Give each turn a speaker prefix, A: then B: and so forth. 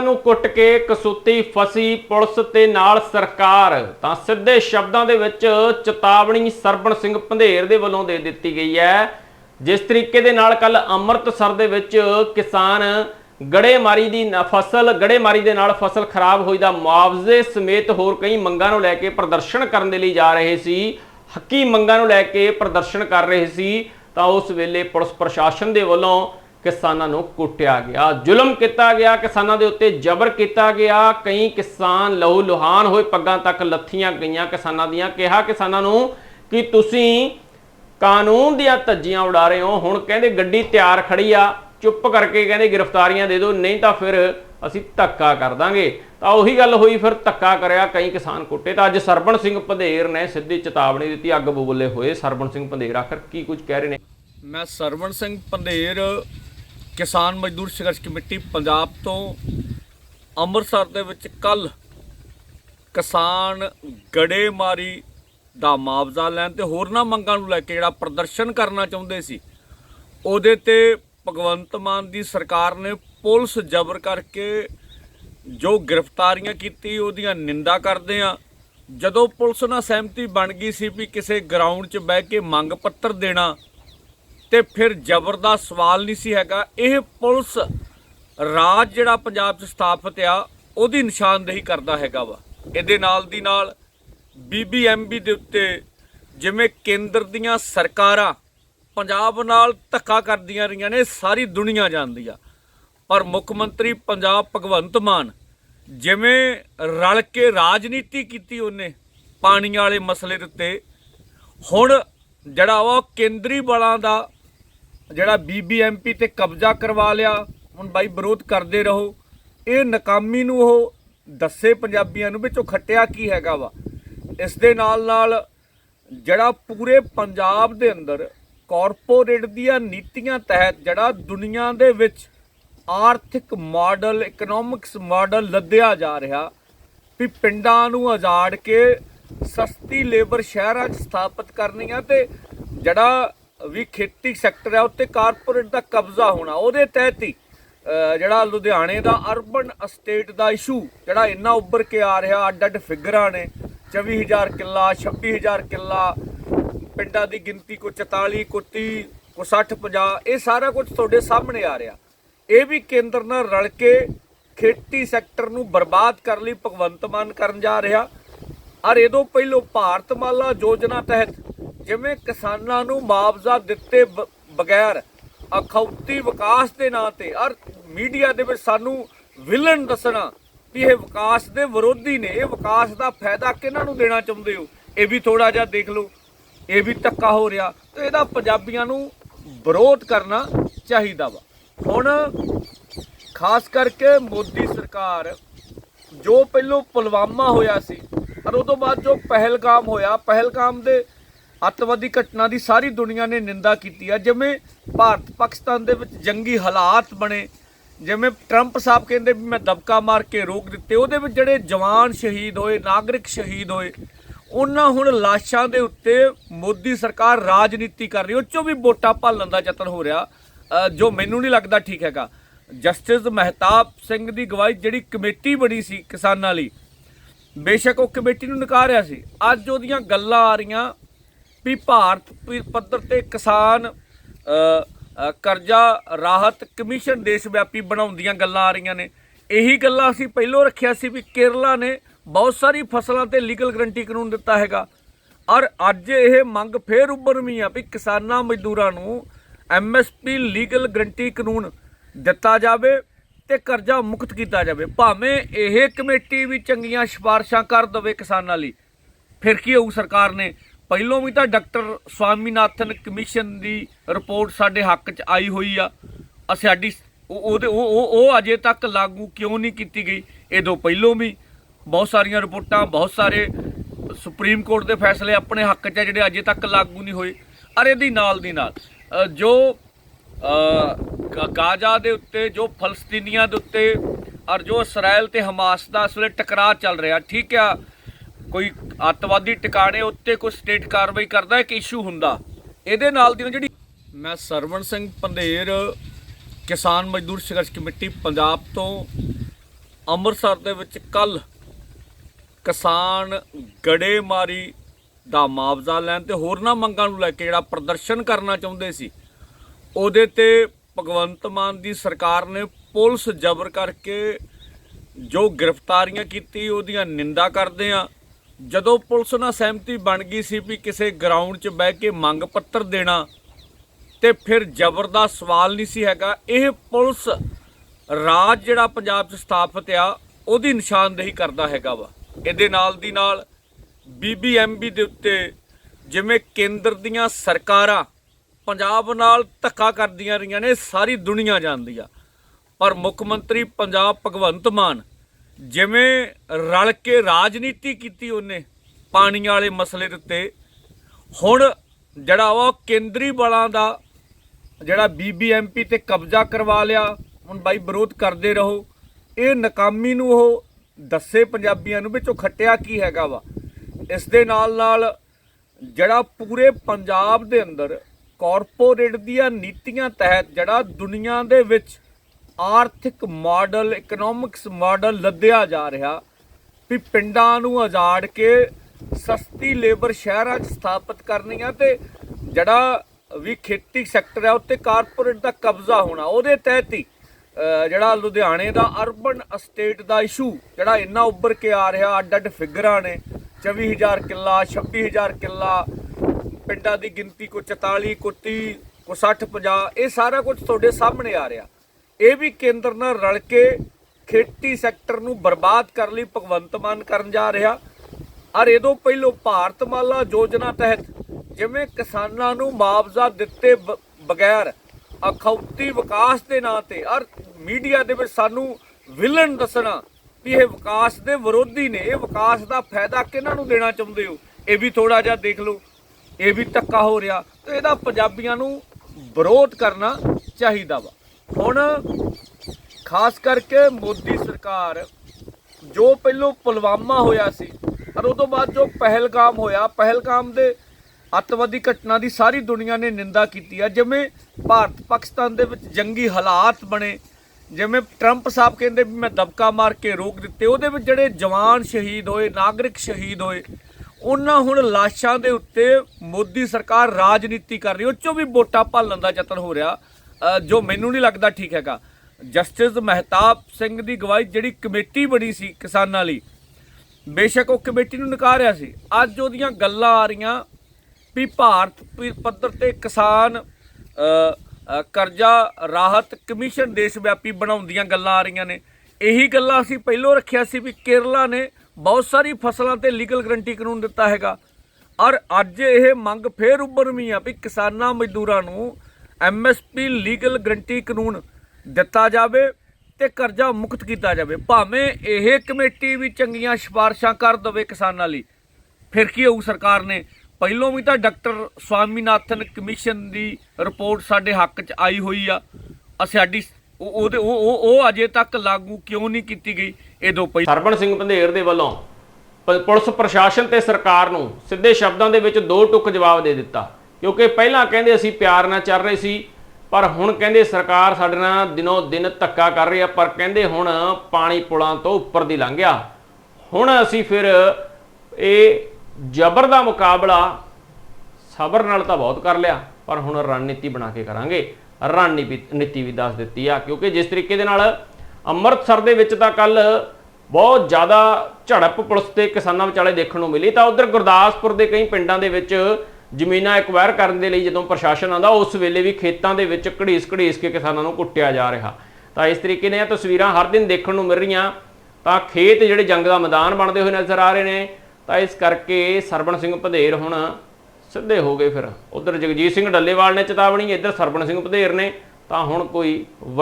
A: ਨੂੰ ਕੁੱਟ ਕੇ ਕਸੂਤੀ ਫਸੀ ਪੁਲਿਸ ਤੇ ਨਾਲ ਸਰਕਾਰ, ਤਾਂ ਸਿੱਧੇ ਸ਼ਬਦਾਂ ਦੇ ਵਿੱਚ ਚੇਤਾਵਨੀ ਸਰਬਣ ਸਿੰਘ ਪੰਧੇਰ ਦੇ ਵੱਲੋਂ ਦੇ ਦਿੱਤੀ ਗਈ ਹੈ। ਜਿਸ ਤਰੀਕੇ ਦੇ ਨਾਲ ਕੱਲ ਅੰਮ੍ਰਿਤਸਰ ਦੇ ਵਿੱਚ ਕਿਸਾਨ ਗੜੇਮਾਰੀ ਦੀ ਫਸਲ, ਗੜੇਮਾਰੀ ਦੇ ਨਾਲ ਫਸਲ ਖਰਾਬ ਹੋਈ ਦਾ ਮੁਆਵਜ਼ੇ ਸਮੇਤ ਹੋਰ ਕਈ ਮੰਗਾਂ ਨੂੰ ਲੈ ਕੇ ਪ੍ਰਦਰਸ਼ਨ ਕਰਨ ਦੇ ਲਈ ਜਾ ਰਹੇ ਸੀ। ਹੱਕੀ ਮੰਗਾਂ ਨੂੰ ਲੈ ਕੇ ਪ੍ਰਦਰਸ਼ਨ ਕਰ ਰਹੇ ਸੀ, ਤਾਂ ਉਸ ਵੇਲੇ ਪੁਲਿਸ ਪ੍ਰਸ਼ਾਸਨ ਦੇ ਵੱਲੋਂ ਕਿਸਾਨਾਂ ਨੂੰ ਕੁੱਟਿਆ ਗਿਆ, ਜ਼ੁਲਮ ਕੀਤਾ ਗਿਆ, ਕਿਸਾਨਾਂ ਦੇ ਉੱਤੇ ਜ਼ਬਰ ਕੀਤਾ ਗਿਆ। ਕਈ ਕਿਸਾਨ ਲਹੂ ਲੁਹਾਨ ਹੋਏ ਪੱਗਾਂ ਤੱਕ ਲੱਥੀਆਂ ਗਈਆਂ ਕਿਸਾਨਾਂ ਦੀਆਂ, ਕਿਹਾ ਕਿਸਾਨਾਂ ਨੂੰ ਕਿ ਤੁਸੀਂ ਕਾਨੂੰਨ ਦੀਆਂ ਧੱਜੀਆਂ ਉਡਾ ਰਹੇ ਹੋ, ਹੁਣ ਕਹਿੰਦੇ ਗੱਡੀ ਤਿਆਰ ਖੜੀ ਆ, ਚੁੱਪ ਕਰਕੇ ਕਹਿੰਦੇ ਗ੍ਰਿਫਤਾਰੀਆਂ ਦੇ ਦਿਓ, ਨਹੀਂ ਤਾਂ ਫਿਰ ਅਸੀਂ ਧੱਕਾ ਕਰ ਦਾਂਗੇ। ਤਾਂ ਉਹੀ ਗੱਲ ਹੋਈ, ਫਿਰ ਧੱਕਾ ਕਰਿਆ, ਕਈ ਕਿਸਾਨ ਕੁੱਟੇ। ਤਾਂ ਅੱਜ ਸਰਬਣ ਸਿੰਘ ਪੰਧੇਰ ਨੇ ਸਿੱਧੀ ਚੇਤਾਵਨੀ ਦਿੱਤੀ, ਅੱਗ ਬਬੂਲੇ ਹੋਏ ਸਰਬਣ ਸਿੰਘ ਪੰਧੇਰ ਆਖਰ ਕੀ ਕੁਝ ਕਹਿ ਰਹੇ ਨੇ?
B: ਮੈਂ ਸਰਬਣ ਸਿੰਘ ਪੰਧੇਰ ਕਿਸਾਨ ਮਜ਼ਦੂਰ ਸੰਘਰਸ਼ ਕਮੇਟੀ ਪੰਜਾਬ ਤੋਂ ਅੰਮ੍ਰਿਤਸਰ ਦੇ ਵਿੱਚ ਕੱਲ ਕਿਸਾਨ ਗੜੇਮਾਰੀ ਦਾ ਮੁਆਵਜ਼ਾ ਲੈਣ ਤੇ ਹੋਰਨਾਂ ਮੰਗਾਂ ਨੂੰ ਲੈ ਕੇ ਜਿਹੜਾ ਪ੍ਰਦਰਸ਼ਨ ਕਰਨਾ ਚਾਹੁੰਦੇ ਸੀ, ਉਹਦੇ ਤੇ ਭਗਵੰਤ ਮਾਨ ਦੀ ਸਰਕਾਰ ਨੇ ਪੁਲਿਸ ਜ਼ਬਰ ਕਰਕੇ ਜੋ ਗ੍ਰਿਫਤਾਰੀਆਂ ਕੀਤੀ, ਉਹਦੀਆਂ ਨਿੰਦਾ ਕਰਦੇ ਆ। ਜਦੋਂ ਪੁਲਿਸ ਨਾਲ ਸਹਿਮਤੀ ਬਣ ਗਈ ਸੀ ਵੀ ਕਿਸੇ ਗਰਾਊਂਡ 'ਚ ਬਹਿ ਕੇ ਮੰਗ ਪੱਤਰ ਦੇਣਾ ਤੇ ਫਿਰ ਜ਼ਬਰ ਦਾ ਸਵਾਲ ਨਹੀਂ ਸੀ ਹੈਗਾ। ਇਹ ਪੁਲਿਸ ਰਾਜ ਜਿਹੜਾ ਪੰਜਾਬ 'ਚ ਸਥਾਪਿਤ ਆ, ਉਹਦੀ ਨਿਸ਼ਾਨਦੇਹੀ ਕਰਦਾ ਹੈਗਾ ਵਾ। ਇਹਦੇ ਨਾਲ ਦੀ ਨਾਲ ਬੀਬੀਐਮਬੀ ਦੇ ਉੱਤੇ ਜਿਵੇਂ ਕੇਂਦਰ ਦੀਆਂ ਸਰਕਾਰਾਂ ਪੰਜਾਬ ਨਾਲ ਧੱਕਾ ਕਰਦੀਆਂ ਰਹੀਆਂ ਨੇ, ਸਾਰੀ ਦੁਨੀਆ ਜਾਣਦੀ ਆ। ਪਰ ਮੁੱਖ ਮੰਤਰੀ ਪੰਜਾਬ ਭਗਵੰਤ ਮਾਨ ਜਿਵੇਂ ਰਲ ਕੇ ਰਾਜਨੀਤੀ ਕੀਤੀ ਉਹਨੇ ਪਾਣੀ ਵਾਲੇ ਮਸਲੇ ਦੇ ਉੱਤੇ, ਹੁਣ ਜਿਹੜਾ ਵਾ ਉਹ ਕੇਂਦਰੀ ਬਲਾਂ ਦਾ ਜਿਹੜਾ ਬੀਬੀਐਮਪੀ ਤੇ ਕਬਜ਼ਾ ਕਰਵਾ ਲਿਆ, ਹੁਣ ਬਾਈ ਵਿਰੋਧ ਕਰਦੇ ਰਹੋ। ਇਹ ਨਾਕਾਮੀ ਨੂੰ ਉਹ ਦੱਸੇ ਪੰਜਾਬੀਆਂ ਨੂੰ ਵਿੱਚੋਂ ਖੱਟਿਆ ਕੀ ਹੈਗਾ ਵਾ। ਇਸ ਦੇ ਨਾਲ ਨਾਲ ਜਿਹੜਾ ਪੂਰੇ ਪੰਜਾਬ ਦੇ ਅੰਦਰ ਕਾਰਪੋਰੇਟ ਦੀਆਂ ਨੀਤੀਆਂ ਤਹਿਤ ਜਿਹੜਾ ਦੁਨੀਆ ਦੇ ਵਿੱਚ ਆਰਥਿਕ ਮਾਡਲ ਇਕਨੋਮਿਕਸ ਮਾਡਲ ਲੱਦਿਆ ਜਾ ਰਿਹਾ, ਵੀ ਪਿੰਡਾਂ ਨੂੰ ਉਜਾੜ ਕੇ ਸਸਤੀ ਲੇਬਰ ਸ਼ਹਿਰਾਂ 'ਚ ਸਥਾਪਿਤ ਕਰਨੀਆਂ ਤੇ ਜਿਹੜਾ ਵੀ ਖੇਤੀ ਸੈਕਟਰ ਹੈ ਉੱਤੇ ਕਾਰਪੋਰੇਟ ਦਾ ਕਬਜ਼ਾ ਹੋਣਾ। ਉਹਦੇ ਤਹਿਤ ਹੀ ਜਿਹੜਾ ਲੁਧਿਆਣੇ ਦਾ ਅਰਬਨ ਅਸਟੇਟ ਦਾ ਇਸ਼ੂ ਜਿਹੜਾ ਇੰਨਾ ਉੱਭਰ ਕੇ ਆ ਰਿਹਾ ਅੱਡ ਅੱਡ ਫਿਗਰਾਂ ਨੇ 24000 ਕਿੱਲਾ 26000 ਕਿੱਲਾ, ਪਿੰਡਾਂ ਦੀ ਗਿਣਤੀ ਕੋ 44 ਕੋ 30 ਕੋ 60 50 ਇਹ ਸਾਰਾ ਕੁਝ ਤੁਹਾਡੇ ਸਾਹਮਣੇ ਆ ਰਿਹਾ। ਇਹ ਵੀ ਕੇਂਦਰ ਨਾਲ ਰਲ ਕੇ ਖੇਤੀ ਸੈਕਟਰ ਨੂੰ ਬਰਬਾਦ ਕਰਨ ਲਈ, ਭਗਵੰਤ ਮਾਨ ਕਰਨ ਜਾ ਰਿਹਾ। ਔਰ ਇਹਦੋਂ ਪਹਿਲੋਂ ਭਾਰਤ ਮਾਲਾ ਯੋਜਨਾ ਤਹਿਤ ਜਿਵੇਂ ਕਿਸਾਨਾਂ ਨੂੰ ਮੁਆਵਜ਼ਾ ਦਿੱਤੇ ਬ- ਬਗੈਰ ਅਖੌਤੀ ਵਿਕਾਸ ਦੇ ਨਾਂ ਤੇ, ਔਰ ਮੀਡੀਆ ਦੇ ਵਿੱਚ ਸਾਨੂੰ ਵਿਲਨ ਦੱਸਣਾ ਵੀ ਇਹ ਵਿਕਾਸ ਦੇ ਵਿਰੋਧੀ ਨੇ, ਇਹ ਵਿਕਾਸ ਦਾ ਫਾਇਦਾ ਕਿਹਨਾਂ ਨੂੰ ਦੇਣਾ ਚਾਹੁੰਦੇ ਹੋ? ਇਹ ਵੀ ਥੋੜਾ ਜਿਹਾ ਦੇਖ ਲਓ, ਇਹ ਵੀ ਧੱਕਾ ਹੋ ਰਿਹਾ, ਤੇ ਇਹਦਾ ਪੰਜਾਬੀਆਂ ਨੂੰ ਵਿਰੋਧ ਕਰਨਾ ਚਾਹੀਦਾ ਵਾ। ਹੁਣ ਖਾਸ ਕਰਕੇ ਮੋਦੀ ਸਰਕਾਰ, ਜੋ ਪਹਿਲੋਂ ਪੁਲਵਾਮਾ ਹੋਇਆ ਸੀ, ਔਰ ਉਹ ਤੋਂ ਬਾਅਦ ਜੋ ਪਹਿਲਗਾਮ ਹੋਇਆ, ਪਹਿਲਗਾਮ ਦੇ ਅੱਤਵਾਦੀ ਘਟਨਾ ਦੀ ਸਾਰੀ ਦੁਨੀਆ ਨੇ ਨਿੰਦਾ ਕੀਤੀ ਆ। ਜਿਵੇਂ ਭਾਰਤ ਪਾਕਿਸਤਾਨ ਦੇ ਵਿੱਚ ਜੰਗੀ ਹਾਲਾਤ ਬਣੇ, ਜਿਵੇਂ ਟਰੰਪ ਸਾਹਿਬ ਕਹਿੰਦੇ ਵੀ ਮੈਂ ਦਬਕਾ ਮਾਰ ਕੇ ਰੋਕ ਦਿੱਤੇ, ਉਹਦੇ ਵਿੱਚ ਜਿਹੜੇ ਜਵਾਨ ਸ਼ਹੀਦ ਹੋਏ, ਨਾਗਰਿਕ ਸ਼ਹੀਦ ਹੋਏ, ਉਹਨਾਂ ਹੁਣ ਲਾਸ਼ਾਂ ਦੇ ਉੱਤੇ ਮੋਦੀ ਸਰਕਾਰ ਰਾਜਨੀਤੀ ਕਰ ਰਹੀ ਉਹ ਚੋਂ ਵੀ ਵੋਟਾਂ ਭਾਲਣ ਦਾ ਯਤਨ ਹੋ ਰਿਹਾ ਜੋ ਮੈਨੂੰ ਨਹੀਂ ਲੱਗਦਾ ਠੀਕ ਹੈਗਾ। ਜਸਟਿਸ ਮਹਿਤਾਬ ਸਿੰਘ ਦੀ ਗਵਾਹੀ ਜਿਹੜੀ ਕਮੇਟੀ ਬਣੀ ਸੀ ਕਿਸਾਨਾਂ ਲਈ, ਬੇਸ਼ੱਕ ਉਹ ਕਮੇਟੀ ਨੂੰ ਨਕਾਰਿਆ ਸੀ। ਅੱਜ ਉਹਦੀਆਂ ਗੱਲਾਂ ਆ ਰਹੀਆਂ ਵੀ ਭਾਰਤ ਪੱਧਰ ਤੇ ਕਿਸਾਨ ਕਰਜ਼ਾ ਰਾਹਤ ਕਮਿਸ਼ਨ ਦੇਸ਼ ਵਿਆਪੀ ਬਣਾਉਣ ਦੀਆਂ ਗੱਲਾਂ ਆ ਰਹੀਆਂ ਨੇ। ਇਹੀ ਗੱਲਾਂ ਅਸੀਂ ਪਹਿਲਾਂ ਰੱਖਿਆ ਸੀ ਵੀ ਕੇਰਲਾ ਨੇ ਬਹੁਤ ਸਾਰੀ ਫਸਲਾਂ ਤੇ ਲੀਗਲ ਗਰੰਟੀ ਕਾਨੂੰਨ ਦਿੱਤਾ ਹੈਗਾ। ਔਰ ਅੱਜ ਇਹ ਮੰਗ ਫੇਰ ਉੱਭਰਵੀਂ ਆ ਵੀ ਕਿਸਾਨਾਂ ਮਜ਼ਦੂਰਾਂ ਨੂੰ ਐਮਐਸਪੀ ਲੀਗਲ ਗਰੰਟੀ ਕਾਨੂੰਨ ਦਿੱਤਾ ਜਾਵੇ ਤੇ ਕਰਜ਼ਾ ਮੁਕਤ ਕੀਤਾ ਜਾਵੇ। ਭਾਵੇਂ ਇਹ ਕਮੇਟੀ ਵੀ ਚੰਗੀਆਂ ਸਿਫਾਰਸ਼ਾਂ ਕਰ ਦਵੇ ਕਿਸਾਨਾਂ ਲਈ। ਫਿਰ ਕੀ ਹੋਊ ਸਰਕਾਰ ਨੇ? ਪਹਿਲੋਂ ਵੀ ਤਾਂ ਡਾਕਟਰ ਸਵਾਮੀਨਾਥਨ ਕਮਿਸ਼ਨ ਦੀ ਰਿਪੋਰਟ ਸਾਡੇ ਹੱਕ 'ਚ ਆਈ ਹੋਈ ਆ। ਸਾਡੀ ਉਹਦੇ ਉਹ ਉਹ ਅਜੇ ਤੱਕ ਲਾਗੂ ਕਿਉਂ ਨਹੀਂ ਕੀਤੀ ਗਈ? ਇਹਦੋਂ ਪਹਿਲੋਂ ਵੀ ਬਹੁਤ ਸਾਰੀਆਂ ਰਿਪੋਰਟਾਂ, ਬਹੁਤ ਸਾਰੇ ਸੁਪਰੀਮ ਕੋਰਟ ਦੇ ਫੈਸਲੇ ਆਪਣੇ ਹੱਕ 'ਚ ਆ ਜਿਹੜੇ ਅਜੇ ਤੱਕ ਲਾਗੂ ਨਹੀਂ ਹੋਏ। ਅਰ ਇਹਦੀ ਨਾਲ ਦੀ ਨਾਲ ਜੋ ਗਾਜ਼ਾ ਦੇ ਉੱਤੇ, ਜੋ ਫਲਸਤੀਨੀਆਂ ਦੇ ਉੱਤੇ ਔਰ ਜੋ ਇਸਰਾਇਲ ਤੇ ਹਮਾਸ ਦਾ ਇਸ ਵੇਲੇ ਟਕਰਾਅ ਚੱਲ ਰਿਹਾ, ਠੀਕ ਆ? ਕੋਈ ਅੱਤਵਾਦੀ ਟਿਕਾਣੇ ਉੱਤੇ ਕੋਈ ਸਟੇਟ ਕਾਰਵਾਈ ਕਰਦਾ ਇੱਕ ਇਸ਼ੂ ਹੁੰਦਾ? ਇਹਦੇ ਨਾਲ ਦੀ ਜਿਹੜੀ ਮੈਂ ਸਰਵਣ ਸਿੰਘ ਪੰਧੇਰ, ਕਿਸਾਨ ਮਜ਼ਦੂਰ ਸੰਘਰਸ਼ ਕਮੇਟੀ ਪੰਜਾਬ ਤੋਂ ਅੰਮ੍ਰਿਤਸਰ ਦੇ ਵਿੱਚ ਕੱਲ ਕਿਸਾਨ ਗੜੇਮਾਰੀ ਦਾ ਮੁਆਵਜ਼ਾ ਲੈਣ ਤੇ ਹੋਰਨਾਂ ਮੰਗਾਂ ਨੂੰ ਲੈ ਕੇ ਜਿਹੜਾ ਪ੍ਰਦਰਸ਼ਨ ਕਰਨਾ ਚਾਹੁੰਦੇ ਸੀ, ਉਹਦੇ ਤੇ ਭਗਵੰਤ ਮਾਨ ਦੀ ਸਰਕਾਰ ਨੇ ਪੁਲਿਸ ਜ਼ਬਰ ਕਰਕੇ ਜੋ ਗ੍ਰਿਫਤਾਰੀਆਂ ਕੀਤੀ, ਉਹਦੀਆਂ ਨਿੰਦਾ ਕਰਦੇ ਆ। ਜਦੋਂ ਪੁਲਿਸ ਨਾਲ ਸਹਿਮਤੀ ਬਣ ਗਈ ਸੀ ਵੀ ਕਿਸੇ ਗਰਾਊਂਡ 'ਚ ਬਹਿ ਕੇ ਮੰਗ ਪੱਤਰ ਦੇਣਾ, ਤੇ ਫਿਰ ਜ਼ਬਰ ਦਾ ਸਵਾਲ ਨਹੀਂ ਸੀ ਹੈਗਾ, ਇਹ ਪੁਲਿਸ ਰਾਜ ਜਿਹੜਾ ਪੰਜਾਬ 'ਚ ਸਥਾਪਿਤ ਆ, ਉਹਦੀ ਨਿਸ਼ਾਨਦੇਹੀ ਕਰਦਾ ਹੈਗਾ ਵਾ। ਇਹਦੇ ਨਾਲ ਦੀ ਨਾਲ ਬੀਬੀਐਮਬੀ ਦੇ ਉੱਤੇ ਜਿਵੇਂ ਕੇਂਦਰ ਦੀਆਂ ਸਰਕਾਰਾਂ ਪੰਜਾਬ ਨਾਲ ਧੱਕਾ ਕਰਦੀਆਂ ਰਹੀਆਂ ਨੇ, ਸਾਰੀ ਦੁਨੀਆ ਜਾਣਦੀ ਆ। ਪਰ ਮੁੱਖ ਮੰਤਰੀ ਪੰਜਾਬ ਭਗਵੰਤ ਮਾਨ ਜਿਵੇਂ ਰਲ ਕੇ ਰਾਜਨੀਤੀ ਕੀਤੀ ਉਹਨੇ, ਪਾਣੀ ਵਾਲੇ ਮਸਲੇ ਦੇ ਉੱਤੇ, ਹੁਣ ਜਿਹੜਾ ਵਾ ਉਹ ਕੇਂਦਰੀ ਬਲਾਂ ਦਾ ਜਿਹੜਾ ਬੀਬੀਐਮਪੀ ਤੇ ਕਬਜ਼ਾ ਕਰਵਾ ਲਿਆ, ਹੁਣ ਬਾਈ ਵਿਰੋਧ ਕਰਦੇ ਰਹੋ, ਇਹ ਨਾਕਾਮੀ ਨੂੰ ਉਹ ਦੱਸੇ ਪੰਜਾਬੀਆਂ ਨੂੰ ਵਿੱਚੋਂ ਖੱਟਿਆ ਕੀ ਹੈਗਾ ਵਾ। ਇਸ ਦੇ ਨਾਲ ਨਾਲ ਜਿਹੜਾ ਪੂਰੇ ਪੰਜਾਬ ਦੇ ਅੰਦਰ ਕਾਰਪੋਰੇਟ ਦੀਆਂ ਨੀਤੀਆਂ ਤਹਿਤ ਜਿਹੜਾ ਦੁਨੀਆ ਦੇ ਵਿੱਚ ਆਰਥਿਕ ਮਾਡਲ ਇਕਨੋਮਿਕਸ ਮਾਡਲ ਲੱਦਿਆ ਜਾ ਰਿਹਾ ਵੀ ਪਿੰਡਾਂ ਨੂੰ ਉਜਾੜ ਕੇ ਸਸਤੀ ਲੇਬਰ ਸ਼ਹਿਰਾਂ 'ਚ ਸਥਾਪਿਤ ਕਰਨੀਆਂ ਤੇ ਜਿਹੜਾ ਵੀ ਖੇਤੀ ਸੈਕਟਰ ਹੈ ਉੱਤੇ ਕਾਰਪੋਰੇਟ ਦਾ ਕਬਜ਼ਾ ਹੋਣਾ। ਉਹਦੇ ਤਹਿਤ ਹੀ ਜਿਹੜਾ ਲੁਧਿਆਣੇ ਦਾ ਅਰਬਨ ਅਸਟੇਟ ਦਾ ਇਸ਼ੂ ਜਿਹੜਾ ਇੰਨਾ ਉੱਭਰ ਕੇ ਆ ਰਿਹਾ ਅੱਡ ਅੱਡ ਫਿਗਰਾਂ ਨੇ 24000 ਕਿੱਲਾ 26000 ਕਿੱਲਾ, ਪਿੰਡਾਂ ਦੀ ਗਿਣਤੀ ਕੋ 44 ਕੋ 30 ਕੋ 60 50 ਇਹ ਸਾਰਾ ਕੁਝ ਤੁਹਾਡੇ ਸਾਹਮਣੇ ਆ ਰਿਹਾ। ਇਹ ਵੀ ਕੇਂਦਰ ਨਾਲ ਰਲ ਕੇ ਖੇਤੀ ਸੈਕਟਰ ਨੂੰ ਬਰਬਾਦ ਕਰਨ ਲਈ, ਭਗਵੰਤ ਮਾਨ ਕਰਨ ਜਾ ਰਿਹਾ। ਔਰ ਇਹਦੋਂ ਪਹਿਲੋਂ ਭਾਰਤਮਾਲਾ ਯੋਜਨਾ ਤਹਿਤ ਜਿਵੇਂ ਕਿਸਾਨਾਂ ਨੂੰ ਮੁਆਵਜ਼ਾ ਦਿੱਤੇ ਬ- ਬਗੈਰ ਅਖੌਤੀ ਵਿਕਾਸ ਦੇ ਨਾਂ ਤੇ, ਔਰ ਮੀਡੀਆ ਦੇ ਵਿੱਚ ਸਾਨੂੰ ਵਿਲਨ ਦੱਸਣਾ ਵੀ ਇਹ ਵਿਕਾਸ ਦੇ ਵਿਰੋਧੀ ਨੇ, ਇਹ ਵਿਕਾਸ ਦਾ ਫਾਇਦਾ ਕਿਹਨਾਂ ਨੂੰ ਦੇਣਾ ਚਾਹੁੰਦੇ ਹੋ? ਇਹ ਵੀ ਥੋੜਾ ਜਿਹਾ ਦੇਖ ਲਓ। ਇਹ ਵੀ ਧੱਕਾ ਹੋ ਰਿਹਾ। ਤੇ ਇਹਦਾ ਪੰਜਾਬੀਆਂ ਨੂੰ ਵਿਰੋਧ ਕਰਨਾ ਚਾਹੀਦਾ ਵਾ। ਹੁਣ ਖਾਸ ਕਰਕੇ ਮੋਦੀ ਸਰਕਾਰ, ਜੋ ਪਹਿਲੋਂ ਪੁਲਵਾਮਾ ਹੋਇਆ ਸੀ ਔਰ ਉਹ ਤੋਂ ਬਾਅਦ ਜੋ ਪਹਿਲਗਾਮ ਹੋਇਆ, ਪਹਿਲਗਾਮ ਦੇ ਅੱਤਵਾਦੀ ਘਟਨਾ ਦੀ ਸਾਰੀ ਦੁਨੀਆ ਨੇ ਨਿੰਦਾ ਕੀਤੀ ਆ। ਜਿਵੇਂ ਭਾਰਤ ਪਾਕਿਸਤਾਨ ਦੇ ਵਿੱਚ ਜੰਗੀ ਹਾਲਾਤ ਬਣੇ, ਜਿਵੇਂ ਟਰੰਪ ਸਾਹਿਬ ਕਹਿੰਦੇ ਵੀ ਮੈਂ ਦਬਕਾ ਮਾਰ ਕੇ ਰੋਕ ਦਿੱਤੇ, ਉਹਦੇ ਵਿੱਚ ਜਿਹੜੇ ਜਵਾਨ ਸ਼ਹੀਦ ਹੋਏ, ਨਾਗਰਿਕ ਸ਼ਹੀਦ ਹੋਏ, ਉਹਨਾਂ ਹੁਣ ਲਾਸ਼ਾਂ ਦੇ ਉੱਤੇ ਮੋਦੀ ਸਰਕਾਰ ਰਾਜਨੀਤੀ ਕਰ ਰਹੀ ਉਹ ਚੋਂ ਵੀ ਵੋਟਾਂ ਭਾਲਣ ਦਾ ਯਤਨ ਹੋ ਰਿਹਾ। ਜੋ ਮੈਨੂੰ ਨਹੀਂ ਲੱਗਦਾ ਠੀਕ ਹੈਗਾ। ਜਸਟਿਸ ਮਹਿਤਾਬ ਸਿੰਘ ਦੀ ਗਵਾਹੀ ਜਿਹੜੀ ਕਮੇਟੀ ਬਣੀ ਸੀ ਕਿਸਾਨਾਂ ਲਈ, ਬੇਸ਼ੱਕ ਉਹ ਕਮੇਟੀ ਨੂੰ ਨਕਾਰਿਆ ਸੀ। ਅੱਜ ਉਹਦੀਆਂ ਗੱਲਾਂ ਆ ਰਹੀਆਂ ਵੀ ਭਾਰਤ ਪੱਧਰ ਤੇ ਕਿਸਾਨ ਕਰਜ਼ਾ ਰਾਹਤ ਕਮਿਸ਼ਨ ਦੇਸ਼ ਵਿਆਪੀ ਬਣਾਉਣ ਦੀਆਂ ਗੱਲਾਂ ਆ ਰਹੀਆਂ ਨੇ। ਇਹੀ ਗੱਲਾਂ ਅਸੀਂ ਪਹਿਲਾਂ ਰੱਖਿਆ ਸੀ ਵੀ ਕੇਰਲਾ ਨੇ ਬਹੁਤ ਸਾਰੀ ਫਸਲਾਂ ਤੇ ਲੀਗਲ ਗਰੰਟੀ ਕਾਨੂੰਨ ਦਿੱਤਾ ਹੈਗਾ। ਔਰ ਅੱਜ ਇਹ ਮੰਗ ਫੇਰ ਉੱਭਰਵੀਂ ਆ ਵੀ ਕਿਸਾਨਾਂ ਮਜ਼ਦੂਰਾਂ ਨੂੰ ਐਮਐਸਪੀ ਲੀਗਲ ਗਰੰਟੀ ਕਾਨੂੰਨ ਦਿੱਤਾ ਜਾਵੇ ਤੇ ਕਰਜ਼ਾ ਮੁਕਤ ਕੀਤਾ ਜਾਵੇ। ਭਾਵੇਂ ਇਹ ਕਮੇਟੀ ਵੀ ਚੰਗੀਆਂ ਸਿਫਾਰਸ਼ਾਂ ਕਰ ਦਵੇ ਕਿਸਾਨਾਂ ਲਈ, ਫਿਰ ਕੀ ਹੋਊ ਸਰਕਾਰ ਨੇ? ਪਹਿਲੋਂ ਵੀ ਤਾਂ ਡਾਕਟਰ ਸਵਾਮੀਨਾਥਨ ਕਮਿਸ਼ਨ ਦੀ ਰਿਪੋਰਟ ਸਾਡੇ ਹੱਕ 'ਚ ਆਈ ਹੋਈ ਆ। ਸਾਡੀ ਉਹ ਉਹਦੇ ਉਹ ਉਹ ਅਜੇ ਤੱਕ ਲਾਗੂ ਕਿਉਂ ਨਹੀਂ ਕੀਤੀ ਗਈ? ਇਹ ਦੋ ਪਈ
A: ਸਰਬਣ ਸਿੰਘ ਬੰਧੇਰ ਦੇ ਵੱਲੋਂ ਪੁਲਿਸ ਪ੍ਰਸ਼ਾਸਨ ਤੇ ਸਰਕਾਰ ਨੂੰ ਸਿੱਧੇ ਸ਼ਬਦਾਂ ਦੇ ਵਿੱਚ ਦੋ ਟੁਕ ਜਵਾਬ ਦੇ ਦਿੱਤਾ। ਕਿਉਂਕਿ ਪਹਿਲਾਂ ਕਹਿੰਦੇ ਅਸੀਂ ਪਿਆਰ ਨਾਲ ਚੱਲ ਰਹੇ ਸੀ, ਪਰ ਹੁਣ ਕਹਿੰਦੇ ਸਰਕਾਰ ਸਾਡੇ ਨਾਲ ਦਿਨੋ ਦਿਨ ਧੱਕਾ ਕਰ ਰਹੀ ਆ, ਪਰ ਕਹਿੰਦੇ ਹੁਣ ਪਾਣੀ ਪੁਲਾਂ ਤੋਂ ਉੱਪਰ ਦੀ ਲੰਘ ਗਿਆ। ਹੁਣ ਅਸੀਂ ਫਿਰ ਇਹ ਜ਼ਬਰ ਦਾ ਮੁਕਾਬਲਾ ਸਬਰ ਨਾਲ ਤਾਂ ਬਹੁਤ ਕਰ ਲਿਆ, ਪਰ ਹੁਣ ਰਣਨੀਤੀ ਬਣਾ ਕੇ ਕਰਾਂਗੇ। ਰਣਨੀਤੀ ਨੀਤੀ ਵੀ ਦੱਸ ਦਿੱਤੀ ਆ, ਕਿਉਂਕਿ ਜਿਸ ਤਰੀਕੇ ਦੇ ਨਾਲ ਅੰਮ੍ਰਿਤਸਰ ਦੇ ਵਿੱਚ ਤਾਂ ਕੱਲ ਬਹੁਤ ਜ਼ਿਆਦਾ ਝੜਪ ਪੁਲਿਸ ਤੇ ਕਿਸਾਨਾਂ ਵਿਚਾਲੇ ਦੇਖਣ ਨੂੰ ਮਿਲੀ, ਤਾਂ ਉਧਰ ਗੁਰਦਾਸਪੁਰ ਦੇ ਕਈ ਪਿੰਡਾਂ ਦੇ ਵਿੱਚ ਜ਼ਮੀਨਾਂ ਐਕਵਾਇਰ ਕਰਨ ਦੇ ਲਈ ਜਦੋਂ ਪ੍ਰਸ਼ਾਸਨ ਆਉਂਦਾ, ਉਸ ਵੇਲੇ ਵੀ ਖੇਤਾਂ ਦੇ ਵਿੱਚ ਘੜੀਸ ਘੜੀਸ ਕੇ ਕਿਸਾਨਾਂ ਨੂੰ ਕੁੱਟਿਆ ਜਾ ਰਿਹਾ। ਤਾਂ ਇਸ ਤਰੀਕੇ ਦੀਆਂ ਤਸਵੀਰਾਂ ਹਰ ਦਿਨ ਦੇਖਣ ਨੂੰ ਮਿਲ ਰਹੀਆਂ। ਤਾਂ ਖੇਤ ਜਿਹੜੇ ਜੰਗ ਦਾ ਮੈਦਾਨ ਬਣਦੇ ਹੋਏ ਨਜ਼ਰ ਆ ਰਹੇ ਨੇ। ਤਾਂ ਇਸ ਕਰਕੇ ਸਰਬਣ ਸਿੰਘ ਭਦੇਰ ਹੁਣ ਸਿੱਧੇ ਹੋ ਗਏ ਫਿਰ। ਉਧਰ ਜਗਜੀਤ ਸਿੰਘ ਡੱਲੇਵਾਲ ਨੇ ਚੇਤਾਵਨੀ, ਇੱਧਰ ਸਰਬਣ ਸਿੰਘ ਭਦੇਰ ਨੇ। ਤਾਂ ਹੁਣ ਕੋਈ